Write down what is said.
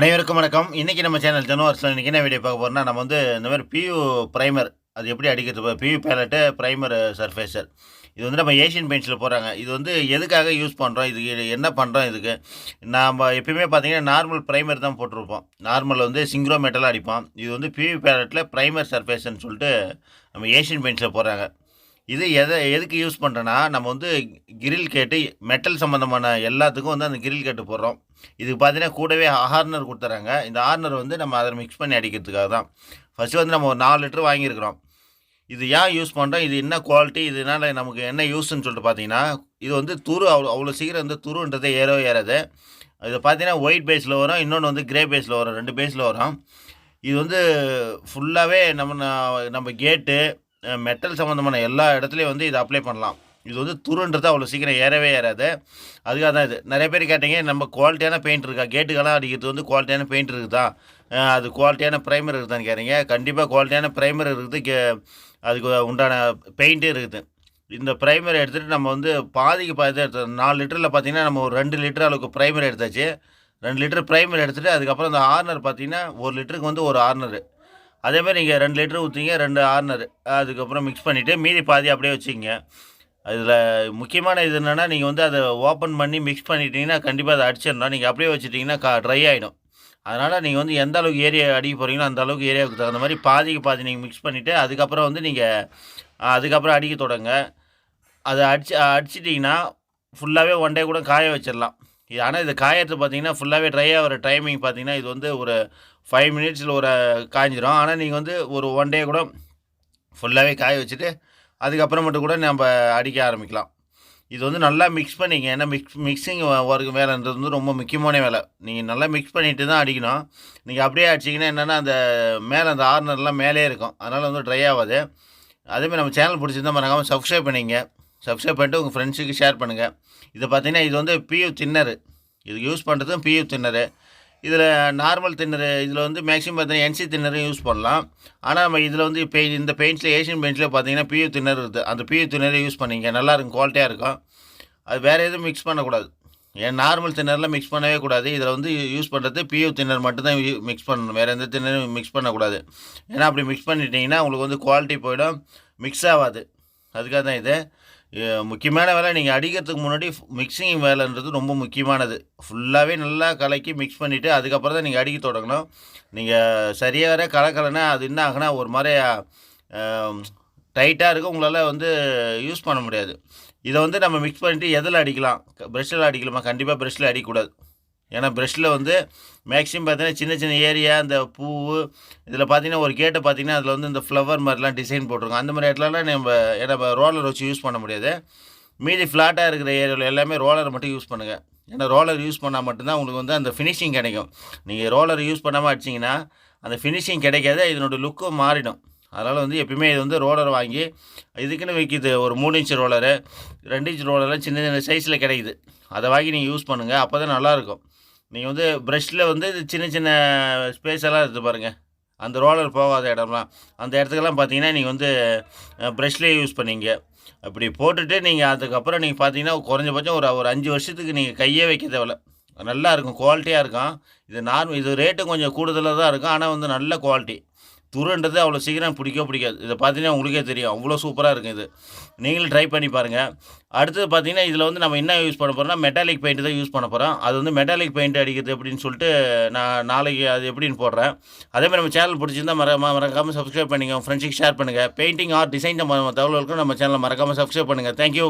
அனைவருக்கும் வணக்கம். இன்றைக்கி நம்ம சேனல் ஜனவர்ஸில் இன்றைக்கி என்ன வீடியோ பார்க்க போகிறோம்னா நம்ம வந்து இந்த மாதிரி பியூ ப்ரைமர் அது எப்படி அடிக்கிறது பியூ பேலட்டு ப்ரைமர் சர்ஃபேஸர் இது வந்து நம்ம ஏஷியன் பெயிண்ட்ஸில் போகிறாங்க இது வந்து எதுக்காக யூஸ் பண்ணுறோம் இதுக்கு என்ன பண்ணுறோம் இதுக்கு? நாம் எப்பயுமே பார்த்தீங்கன்னா நார்மல் ப்ரைமர் தான் போட்டிருப்போம். நார்மல் வந்து சிங்க்ரோ மெட்டலாக அடிப்போம். இது வந்து பியூ பேலட்டில் ப்ரைமர் சர்ஃபேஸ்ன்னு சொல்லிட்டு நம்ம ஏஷியன் பெயிண்ட்ஸில் போகிறாங்க இது எதை எதுக்கு யூஸ் பண்ணுறேன்னா நம்ம வந்து கிரில் கேட்டு மெட்டல் சம்மந்தமான எல்லாத்துக்கும் வந்து அந்த கிரில் கேட்டு போடுறோம். இதுக்கு பார்த்தீங்கன்னா கூடவே ஹார்னர் கொடுத்துறாங்க. இந்த ஹார்னர் வந்து நம்ம அதை மிக்ஸ் பண்ணி அடிக்கிறதுக்காக தான். ஃபஸ்ட்டு வந்து நம்ம ஒரு நாலு லிட்டர் வாங்கியிருக்கிறோம். இது ஏன் யூஸ் பண்ணுறோம் இது என்ன குவாலிட்டி இதனால் நமக்கு என்ன யூஸ்ன்னு சொல்லிட்டு பார்த்தீங்கன்னா இது வந்து துரு அவ்வளோ அவ்வளோ சீக்கிரம் வந்து துருன்றதை ஏறவே ஏறாது. இது பார்த்தீங்கன்னா ஒயிட் பேஸில் வரும். இன்னொன்று வந்து கிரே பேஸில் வரும். ரெண்டு பேஸில் வரும். இது வந்து ஃபுல்லாகவே நம்ம நம்ம கேட்டு மெட்டல் சம்மந்தமான எல்லா இடத்துலையும் வந்து இதை அப்ளை பண்ணலாம். இது வந்து துருன்றது அவ்வளோ சீக்கிரம் ஏறவே ஏறாது. அதுக்காக தான் இது. நிறைய பேர் கேட்டீங்க நம்ம குவாலிட்டியான பெயிண்ட் இருக்கா? கேட்டுக்கெல்லாம் அடிக்கிறது வந்து குவாலிட்டியான பெயிண்ட் இருக்குதா? அது குவாலிட்டியான ப்ரைமர் இருக்குதான்னு கேட்குறீங்க கண்டிப்பாக குவாலிட்டியான ப்ரைமர் இருக்குது. கே அதுக்கு உண்டான பெயிண்ட்டே இருக்குது. இந்த ப்ரைமர் எடுத்துகிட்டு நம்ம வந்து பாதிக்கு பாதி எடுத்து நாலு லிட்டரில் பார்த்தீங்கன்னா நம்ம ஒரு ரெண்டு லிட்டர் அளவுக்கு ப்ரைமர் எடுத்தாச்சு. ரெண்டு லிட்டர் ப்ரைமர் எடுத்துகிட்டு அதுக்கப்புறம் இந்த ஆர்னர் பார்த்தீங்கன்னா ஒரு லிட்டருக்கு வந்து ஒரு ஆர்னரு அதே மாதிரி நீங்கள் ரெண்டு லிட்டர் ஊற்றிங்க ரெண்டு ஆர்னர் அதுக்கப்புறம் மிக்ஸ் பண்ணிவிட்டு மீதி பாதி அப்படியே வச்சுக்கிங்க. அதில் முக்கியமான இது என்னென்னா நீங்கள் வந்து அதை ஓப்பன் பண்ணி மிக்ஸ் பண்ணிட்டீங்கன்னா கண்டிப்பாக அதை அடிச்சிடணும். நீங்கள் அப்படியே வச்சுட்டிங்கன்னா கா ட்ரை ஆகிடும் அதனால் நீங்கள் வந்து எந்த அளவுக்கு ஏரியா அடிக்க போகிறீங்களோ அந்த அளவுக்கு ஏரியாவுக்கு தகுந்த மாதிரி பாதிக்கு பாதி நீங்கள் மிக்ஸ் பண்ணிவிட்டு அதுக்கப்புறம் வந்து நீங்கள் அதுக்கப்புறம் அடிக்க தொடங்க. அதை அடிச்சு அடிச்சிட்டிங்கன்னா ஃபுல்லாகவே ஒன் டே கூட காய வச்சிடலாம். இது ஆனால் இது காயறது பார்த்தீங்கன்னா ஃபுல்லாகவே ட்ரை ஆகிற டைமிங் பார்த்தீங்கன்னா இது வந்து ஒரு ஃபைவ் மினிட்ஸில் ஒரு காய்ஞ்சிரும் ஆனால் நீங்கள் வந்து ஒரு ஒன் டே கூட ஃபுல்லாகவே காய வச்சுட்டு அதுக்கப்புறமேட்டு கூட நம்ம அடிக்க ஆரம்பிக்கலாம். இது வந்து நல்லா மிக்ஸ் பண்ணிங்க. ஏன்னா மிக்ஸ் மிக்ஸிங் ஒர்க் வேலைன்றது வந்து ரொம்ப முக்கியமான வேலை. நீங்கள் நல்லா மிக்ஸ் பண்ணிட்டு தான் அடிக்கணும். நீங்கள் அப்படியே அடிச்சிங்கன்னா என்னென்னா அந்த மேலே அந்த ஆர்னர்லாம் மேலே இருக்கும். அதனால் வந்து ட்ரை ஆகாது. அதேமாதிரி நம்ம சேனல் பிடிச்சிருந்தா மறக்காமல் சப்ஸ்கிரைப் பண்ணிங்க சப்ஸ்கிரைப் பண்ணிட்டு உங்கள் ஃப்ரெண்ட்ஸுக்கு ஷேர் பண்ணுங்கள் இதை பார்த்தீங்கன்னா இது வந்து பியூ தின்னரு இது யூஸ் பண்ணுறதும் பியூ தின்னரு இதில் நார்மல் தின்னரு இதில் வந்து மேக்ஸிமம் பார்த்தீங்கன்னா என்சி தின்னரும் யூஸ் பண்ணலாம். ஆனால் நம்ம இதில் வந்து பெயின் இந்த பெயிண்ட்ஸில் ஏஷியன் பெயிண்ட்ஸில் பார்த்தீங்கன்னா பியூ தின்னர் இருக்குது அந்த பியூ தின்னரை யூஸ் பண்ணிங்க. நல்லா இருக்கும் குவாலிட்டியாக இருக்கும். அது வேறு எதுவும் மிக்ஸ் பண்ணக்கூடாது. ஏன் நார்மல் தின்னரில் மிக்ஸ் பண்ணவே கூடாது. இதில் வந்து யூஸ் பண்ணுறது பியூ தின்னர் மட்டும்தான் மிக்ஸ் பண்ணணும். வேறு எந்த தின்னரும் மிக்ஸ் பண்ணக்கூடாது. ஏன்னா அப்படி மிக்ஸ் பண்ணிட்டீங்கன்னா உங்களுக்கு வந்து குவாலிட்டி போயிடும். மிக்ஸ் ஆகாது. அதுக்காக தான் இது. முக்கியமான வேலை நீங்கள் அடிக்கிறதுக்கு முன்னாடி மிக்சிங் வேலைன்றது ரொம்ப முக்கியமானது. ஃபுல்லாகவே நல்லா கலக்கி மிக்ஸ் பண்ணிவிட்டு அதுக்கப்புறம் தான் நீங்கள் அடிக்க தொடங்கணும். நீங்கள் சரியாக கலக்கலைன்னா அது என்ன ஆகுனா ஒரு மாதிரி டைட்டாக இருக்கும் உங்களால் வந்து யூஸ் பண்ண முடியாது. இதை வந்து நம்ம மிக்ஸ் பண்ணிட்டு எதில் அடிக்கலாம்? ப்ரெஷ்ஷில் அடிக்கலாமா கண்டிப்பாக ப்ரெஷ்ஷில் அடிக்கக்கூடாது. ஏன்னா ப்ரெஷ்ஷில் வந்து மேக்ஸிமம் பார்த்தீங்கன்னா சின்ன சின்ன ஏரியா இந்த பூ இதில் பார்த்தீங்கன்னா ஒரு கேட்டை பார்த்தீங்கன்னா அதில் வந்து இந்த ஃப்ளவர் மாதிரிலாம் டிசைன் போட்டிருக்கோம் அந்த மாதிரி இடத்துலலாம் நம்ம ஏன்னா ரோலர் வச்சு யூஸ் பண்ண முடியாது. மீதி ஃப்ளாட்டாக இருக்கிற ஏரியாவில் எல்லாமே ரோலரை மட்டும் யூஸ் பண்ணுங்கள் ஏன்னா ரோலர் யூஸ் பண்ணால் மட்டும்தான் உங்களுக்கு வந்து அந்த ஃபினிஷிங் கிடைக்கும். நீங்கள் ரோலர் யூஸ் பண்ணாமல் அடிச்சிங்கன்னா அந்த ஃபினிஷிங் கிடைக்காது இதனோட லுக்கும் மாறிடும். அதனால் வந்து எப்பயுமே இது வந்து ரோலர் வாங்கி இதுக்குன்னு விற்கிது ஒரு மூணு இன்ச் ரோலரு ரெண்டு இன்ச் ரோலர்லாம் சின்ன சின்ன சைஸில் கிடைக்குது. அதை வாங்கி நீங்கள் யூஸ் பண்ணுங்கள் அப்போ தான் நல்லாயிருக்கும் நீங்கள் வந்து ப்ரஷ்ஷில் வந்து இது சின்ன சின்ன ஸ்பேஸ் எல்லாம் இருக்குது பாருங்கள் அந்த ரோலர் போகாத இடம்லாம். அந்த இடத்துக்கெல்லாம் பார்த்தீங்கன்னா நீங்கள் வந்து ப்ரஷ்லேயே யூஸ் பண்ணிங்க. அப்படி போட்டுட்டு நீங்கள் அதுக்கப்புறம் நீங்கள் பார்த்தீங்கன்னா குறைஞ்சபட்சம் ஒரு ஒரு அஞ்சு வருஷத்துக்கு நீங்கள் கையே வைக்க தேவையில்ல. நல்லா இருக்கும் குவாலிட்டியாக இருக்கும். இது நார்மல் இது ரேட்டும் கொஞ்சம் கூடுதலாக தான் இருக்கும். ஆனால் வந்து நல்ல குவாலிட்டி துருன்றது அவ்வளோ சீக்கிரம் பிடிக்கவே பிடிக்காது. இதை பார்த்தீங்கன்னா உங்களுக்கே தெரியும். அவ்வளோ சூப்பராக இருக்கும் இது. நீங்களும் ட்ரை பண்ணி பாருங்கள் அடுத்தது பார்த்தீங்கன்னா இதில் வந்து நம்ம என்ன யூஸ் பண்ண போகிறோம்னா மெட்டாலிக் பெயிண்ட் தான் யூஸ் பண்ண போகிறோம் அது வந்து மெட்டாலிக் பெயிண்ட் அடிக்கிறது எப்படின்னு சொல்லிட்டு நான் நாளைக்கு அது எப்படின்னு போடுறேன். அதே மாதிரி நம்ம சேனல் பிடிச்சிருந்தா மறக்காம மறக்காமல் சப்ஸ்கிரைப் பண்ணிங்க. ஃப்ரெண்ட்ஸுக்கு ஷேர் பண்ணுங்கள் பெயிண்டிங் ஆர் டிசைன் தகவல்களுக்கும் நம்ம சேனலை மறக்காமல் சப்ஸ்கிரைப் பண்ணுங்கள் தேங்க்யூ